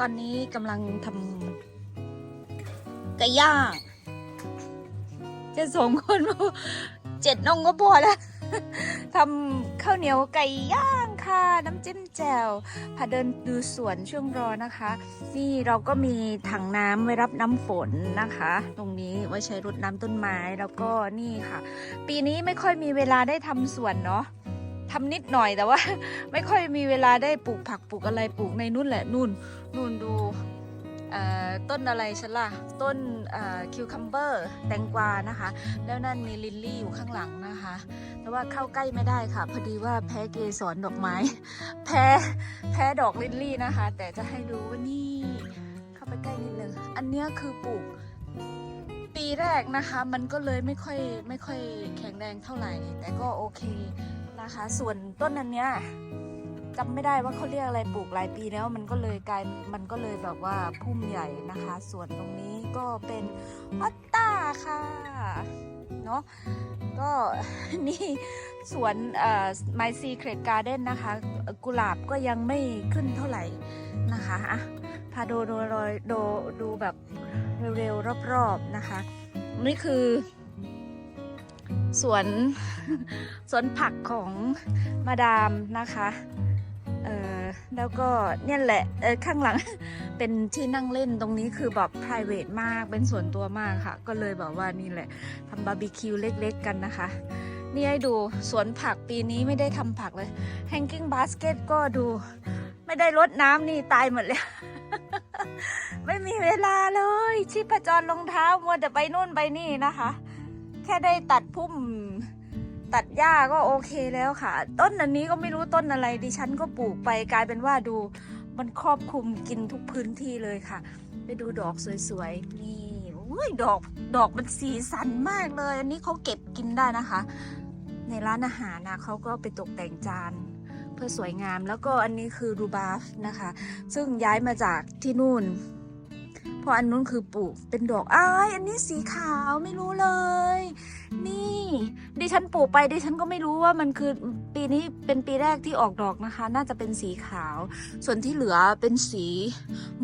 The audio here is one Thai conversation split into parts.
ตอนนี้กำลังทำไก่ย่างแค่สองคนเจ็ดน้องก็พอแล้วทำข้าวเหนียวไก่ย่างค่ะ น้ำจิ้มแจ่วพาเดินดูสวนช่วงรอนะคะ นี่เราก็มีถังน้ำไว้รับน้ำฝนนะคะ ตรงนี้ไว้ใช้รดน้ำต้นไม้แล้วก็นี่ค่ะ ปีนี้ไม่ค่อยมีเวลาได้ทำสวนเนาะ ทำนิดหน่อยแต่ว่า ไม่ค่อยมีเวลาได้ปลูกผักปลูกอะไรปลูกในนู่นแหละนู่นนู่นดูต้นอะไรฉันล่ะ ต้นคิวคัมเบอร์แตงกวานะคะ แล้วนั่นมีลิลลี่อยู่ข้างหลังนะคะ แต่ว่าเข้าใกล้ไม่ได้ค่ะ พอดีว่าแพ้เกสรดอกไม้ แพ้แพ้ดอกลิลลี่นะคะ แต่จะให้ดูว่านี่ เข้าไปใกล้นิดนึงอันเนี้ยคือปลูก ปีแรกนะคะ มันก็เลยไม่ค่อยไม่ค่อยแข็งแรงเท่าไหร่ แต่ก็โอเค นะคะ ส่วนต้นอันเนี้ยจำไม่ได้ว่าเขาเรียกอะไรปลูกหลายปีแล้วมันก็เลยกลายมันก็เลยแบบว่าพุ่มใหญ่นะคะ ส่วนตรงนี้ก็เป็นออตตาค่ะเนาะก็นี่สวนเอ่อ My Secret Garden นะคะ กุหลาบก็ยังไม่ขึ้นเท่าไหร่นะคะอะพาดูดูดูดูดูแบบเร็วๆรอบๆนะคะ นี่คือสวน สวนผักของมาดามนะคะเออแล้วก็เนี่ยแหละเออข้างหลัง เป็นที่นั่งเล่นตรงนี้คือแบบ p r i v a t มากเป็นส่วนตัวมากค่ะ ก็เลยแบบว่านี่แหละทำบาร์บีคิวเล็กๆกันนะคะ นี่ให้ดูสวนผักปีนี้ไม่ได้ทำผักเลย hanging basket ก็ดูไม่ได้รดน้ำนี่ตายหมดเลย ไม่มีเวลาเลยชีพจรรองเท้ามัวแต่ไปนู่นไปนี่นะคะ แค่ได้ตัดพุ่ม ตัดหญ้าก็โอเคแล้วค่ะ ต้นอันนี้ก็ไม่รู้ต้นอะไรดิฉันก็ปลูกไปกลายเป็นว่าดู มันครอบคลุมกินทุกพื้นที่เลยค่ะ ไปดูดอกสวยๆนี่อุ้ยดอกดอกมันสีสันมากเลย อันนี้เขาเก็บกินได้นะคะ ในร้านอาหารนะเขาก็ไปตกแต่งจานเพื่อสวยงามแล้วก็อันนี้คือรูบาฟนะคะ ซึ่งย้ายมาจากที่นู่น เพราะอันนู้นคือปลูกเป็นดอกอ้ายอันนี้สีขาวไม่รู้เลย ดิฉันปลูกไปดิฉันก็ไม่รู้ว่ามันคือปีนี้เป็นปีแรกที่ออกดอกนะคะ น่าจะเป็นสีขาว ส่วนที่เหลือเป็นสี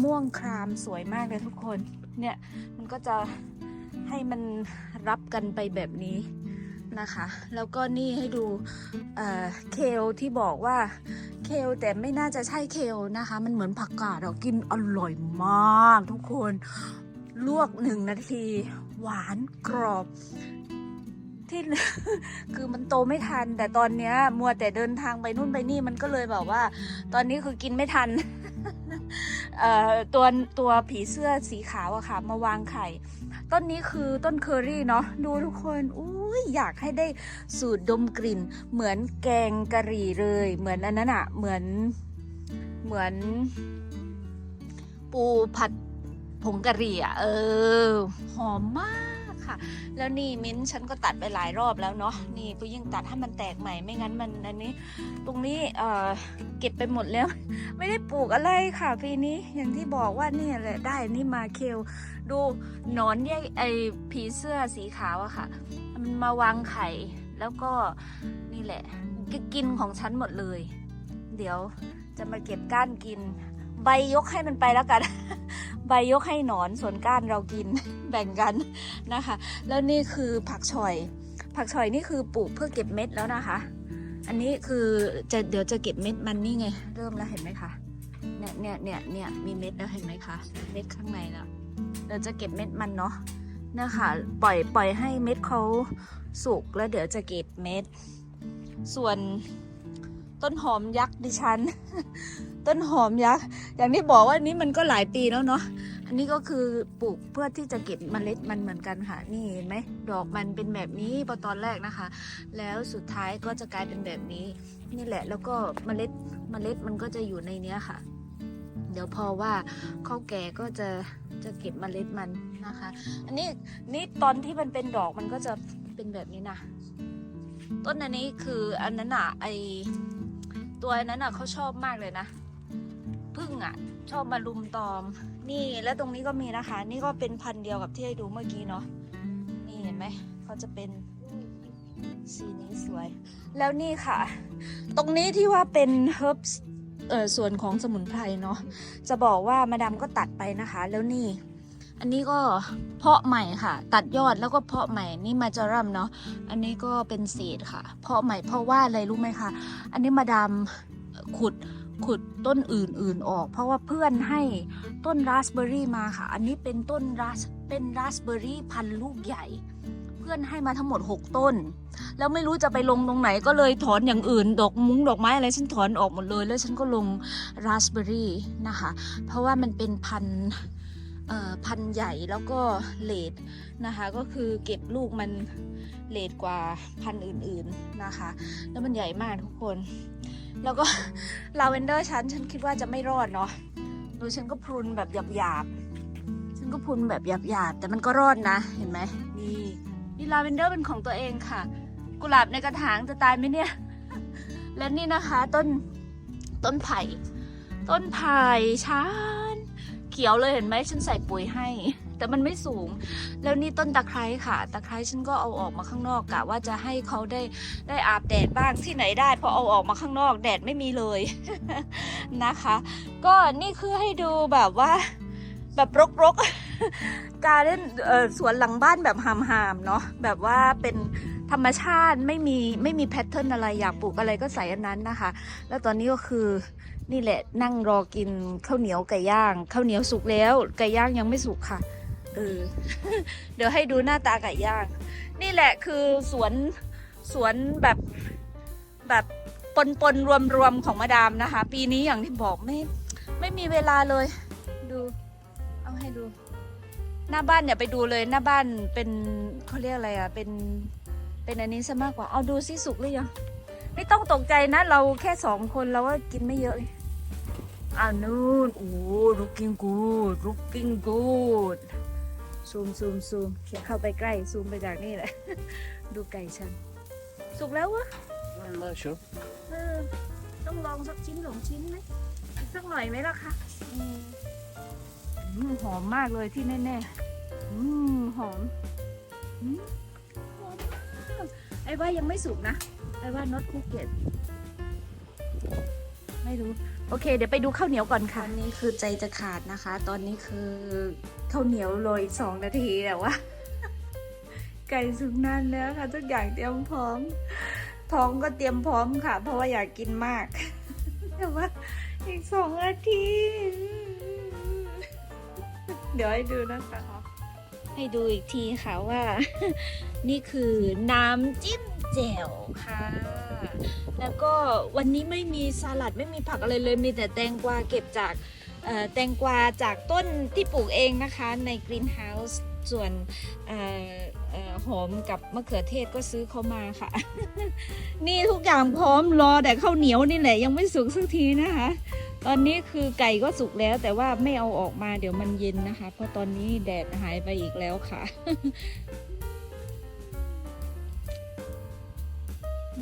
ม่วงครามสวยมากเลยทุกคน เนี่ยมันก็จะให้มันรับกันไปแบบนี้นะคะ แล้วก็นี่ให้ดูเอ่อเคลที่บอกว่าเคลแต่ไม่น่าจะใช่เคลนะคะ มันเหมือนผักกาดอะกินอร่อยมากทุกคน ลวกหนึ่งนาที หวานกรอบ ที่คือมันโตไม่ทัน แต่ตอนเนี้ย มัวแต่เดินทางไปนู่นไปนี่มันก็เลยแบบว่า ตอนนี้คือกินไม่ทันตัวตัวผีเสื้อสีขาวอะค่ะ มาวางไข่ ต้นนี้คือต้นเคอรี่เนาะดูทุกคนอุ้ยอยากให้ได้สูตรดมกลิ่น เหมือนแกงกะหรี่เลย เหมือนอันนั้นอะเหมือนเหมือน ปูผัดผงกะหรี่อะเออ หอมมาก ค่ะ แล้วนี่มิ้นฉันก็ตัดไปหลายรอบแล้วเนาะนี่ก็ยิ่งตัดให้มันแตกใหม่ไม่งั้นมันอันนี้ ตรงนี้เออเก็บไปหมดแล้ว ไม่ได้ปลูกอะไรค่ะปีนี้อย่างที่บอกว่านี่แหละได้นี่มาเคลดูหนอนแยกไอผีเสื้อสีขาวอะค่ะ มันมาวางไข่แล้วก็นี่แหละก,กินของฉันหมดเลย เดี๋ยวจะมาเก็บก้านกิน ใบยกให้มันไปแล้วกัน ใบยกให้หนอนส่วนก้านเรากินแบ่งกันนะคะ แล้วนี่คือผักชอย ผักชอยนี่คือปลูกเพื่อเก็บเม็ดแล้วนะคะ อันนี้คือจะเดี๋ยวจะเก็บเม็ดมันนี่ไง เริ่มแล้วเห็นไหมคะเนี่ยเนี่ยเนี่ยเนี่ยมีเม็ดแล้วเห็นไหมคะเม็ดข้างในแล้วเดี๋ยวจะเก็บเม็ดมันเนาะนะคะปล่อยปล่อยให้เม็ดเขาสุกแล้วเดี๋ยวจะเก็บเม็ด ส่วน ต้นหอมยักษ์ดิฉัน ต้นหอมยักษ์อย่างที่บอกว่านี้มันก็หลายปีแล้วเนาะอันนี้ก็คือปลูกเพื่อที่จะเก็บเมล็ดมันเหมือนกันค่ะ นี่เห็นไหมดอกมันเป็นแบบนี้พอตอนแรกนะคะ แล้วสุดท้ายก็จะกลายเป็นแบบนี้ นี่แหละแล้วก็เมล็ดเมล็ดมันก็จะอยู่ในเนี้ยค่ะ เดี๋ยวพอว่าเขาแก่ก็จะจะเก็บเมล็ดมันนะคะ อันนี้นี่ตอนที่มันเป็นดอกมันก็จะเป็นแบบนี้นะต้นอันนี้คืออันนั้นอะไอ ตัวนั้นอะเขาชอบมากเลยนะพึ่งอะ ชอบมาลุมตอม นี่แล้วตรงนี้ก็มีนะคะ นี่ก็เป็นพันธุ์เดียวกับที่ให้ดูเมื่อกี้เนาะนี่เห็นไหมเขาจะเป็นสีนี้สวย แล้วนี่ค่ะ ตรงนี้ที่ว่าเป็น herbs เออส่วนของสมุนไพรเนาะจะบอกว่ามาดามก็ตัดไปนะคะ แล้วนี่ อันนี้ก็เพาะใหม่ค่ะ ตัดยอดแล้วก็เพาะใหม่นี่มาจารัมเนาะอันนี้ก็เป็นเศษค่ะ เพาะใหม่เพราะว่าอะไรรู้ไหมคะ อันนี้มาดามขุดขุดต้นอื่นๆออก เพราะว่าเพื่อนให้ต้นราสเบอร์รี่มาค่ะ อันนี้เป็นต้นราสเป็นราสเบอร์รี่พันลูกใหญ่ เพื่อนให้มาทั้งหมด 6 ต้น แล้วไม่รู้จะไปลงตรงไหนก็เลยถอนอย่างอื่น ดอกมุ้งดอกไม้อะไรฉันถอนออกหมดเลย แล้วฉันก็ลงราสเบอร์รี่นะคะ เพราะว่ามันเป็นพันธุ พันธุ์ใหญ่แล้วก็เลดนะคะ ก็คือเก็บลูกมันเลดกว่าพันธุ์อื่นๆนะคะ แล้วมันใหญ่มากทุกคน แล้วก็ลาเวนเดอร์ฉันฉันคิดว่าจะไม่รอดเนาะดูฉันก็พรุนแบบหยาบๆ ฉันก็พรุนแบบหยาบๆ แต่มันก็รอดนะ เห็นไหมนี่นี่ลาเวนเดอร์เป็นของตัวเองค่ะ กุหลาบในกระถางจะตายไหมเนี่ย และนี่นะคะต้นต้นไผ่ ต้นไผ่ช้า ขียวเลยเห็นไหมฉันใส่ปุ๋ยให้ แต่มันไม่สูง แล้วนี่ต้นตะไคร้ค่ะ ตะไคร้ฉันก็เอาออกมาข้างนอกกะว่าจะให้เขาได้ได้อาบแดดบ้างที่ไหนได้พอเอาออกมาข้างนอกแดดไม่มีเลยนะคะ ก็นี่คือให้ดูแบบว่า แบบรกๆการเล่นสวนหลังบ้านแบบหามๆเนาะแบบว่าเป็นธรรมชาติไม่มีไม่มีแพทเทิร์นอะไรอยากปลูกอะไรก็ใส่อันนั้นนะคะ แล้วตอนนี้ก็คือ นี่แหละนั่งรอกินข้าวเหนียวไก่ย่างข้าวเหนียวสุกแล้วไก่ย่างยังไม่สุกค่ะเออเดี๋ยวให้ดูหน้าตาไก่ย่าง นี่แหละคือสวนสวนแบบแบบปนปนรวมรวมๆของมาดามนะคะ ปีนี้อย่างที่บอกไม่ไม่มีเวลาเลย ดู เอาให้ดู หน้าบ้านอย่าไปดูเลยหน้าบ้านเป็นเขาเรียกอะไรอะเป็นเป็นอันนี้ซะมากกว่าเอาดูสิสุกหรือยังไม่ต้องตกใจนะ เราแค่สองคนเราก็กินไม่เยอะ อ้าวนู่นโอ้ looking good looking good ซูมซูมซูมเข้าไปใกล้ซูมไปจากนี่แหละ ดูไก่ฉัน สุกแล้ววะ I'm not sure. เออต้องลองสักชิ้นสองชิ้นไหมอีกสักหน่อยไหมล่ะคะอืมอืมหอมมากเลยที่แน่ๆอืมหอมอืมหอมมากไอ้ว่ายังไม่สุกนะ ไอ้ว่า not cooked yet ไม่รู้ โอเค เดี๋ยวไปดูข้าวเหนียวก่อนค่ะนี่คือใจจะขาดนะคะ ตอนนี้คือข้าวเหนียวโรยอีกสองนาทีแต่ว่า ไก่สุกนานแล้วค่ะ ทุกอย่างเตรียมพร้อม ท้องก็เตรียมพร้อมค่ะ เพราะว่าอยากกินมาก แต่ว่าอีกสองนาที เดี๋ยวให้ดูนะคะ ให้ดูอีกทีค่ะว่า นี่คือน้ำจิ้มแจ่วค่ะ แล้วก็วันนี้ไม่มีสลัดไม่มีผักอะไรเลยมีแต่แตงกวาเก็บจากแตงกวาจากต้นที่ปลูกเองนะคะในกรีนเฮาส์ส่วนออหอมกับมะเขือเทศก็ซื้อเข้ามาค่ะ นี่ทุกอย่างพร้อมรอแต่ข้าวเหนียวนี่แหละยังไม่สุกสักทีนะคะ ตอนนี้คือไก่ก็สุกแล้ว แต่ว่าไม่เอาออกมาเดี๋ยวมันเย็นนะคะ เพราะตอนนี้แดดหายไปอีกแล้วค่ะ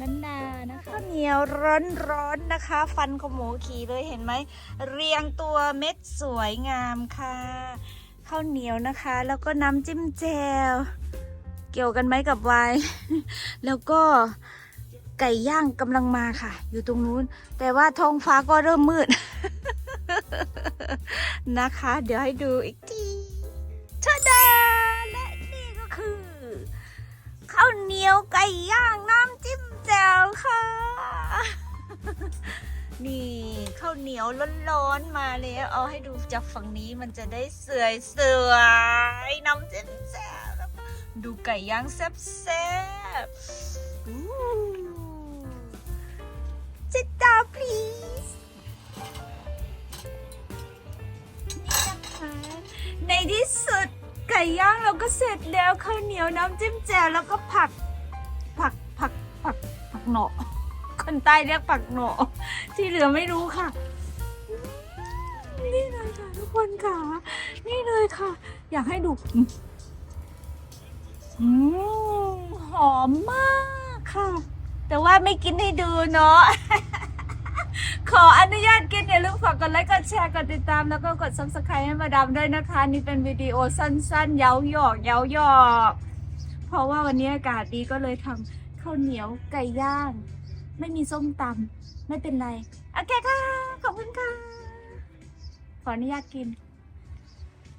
นันดานะคะข้าวเหนียวร้อนๆนะคะ ฟันขโมขี่เลยเห็นไหมเรียงตัวเม็ดสวยงามค่ะข้าวเหนียวนะคะ แล้วก็น้ำจิ้มแจ่วเกี่ยวกันไหมกับไวน์แล้วก็ไก่ย่างกำลังมาค่ะ อยู่ตรงนู้น แต่ว่าท้องฟ้าก็เริ่มมืด นะคะ เดี๋ยวให้ดูอีกทีชาดาและนี่ก็คือข้าวเหนียวไก่ย่าง แจ่วค่ะ นี่ข้าวเหนียวร้อนๆมาแล้ว เอาให้ดูจากฝั่งนี้มันจะได้เสวยเสวยๆน้ำจิ้มแจ่วแล้วก็ดูไก่ย่างแซ่บๆอู้จิตา please ในที่สุดไก่ย่างเราก็เสร็จแล้วข้าวเหนียวน้ำจิ้มแจ่วแล้วก็ผัก หนอคนใต้เรียกผักหนอที่เหลือไม่รู้ค่ะ นี่เลยค่ะทุกคนค่ะ นี่เลยค่ะ อยากให้ดูอืมหอมมากค่ะ แต่ว่าไม่กินให้ดูเนาะขออนุญาตกินอย่าลืมฝากกดไลค์กดแชร์กดติดตามแล้วก็กด subscribe ให้มาดามด้วยนะคะ นี่เป็นวิดีโอสั้นๆ เย้าหยอกเย้าหยอก เพราะว่าวันนี้อากาศดีก็เลยทำ ข้าวเหนียวไก่ย่าง ไม่มีส้มตำไม่เป็นไรโอเคค่ะ ขอบคุณค่ะ ขออนุญาตกิน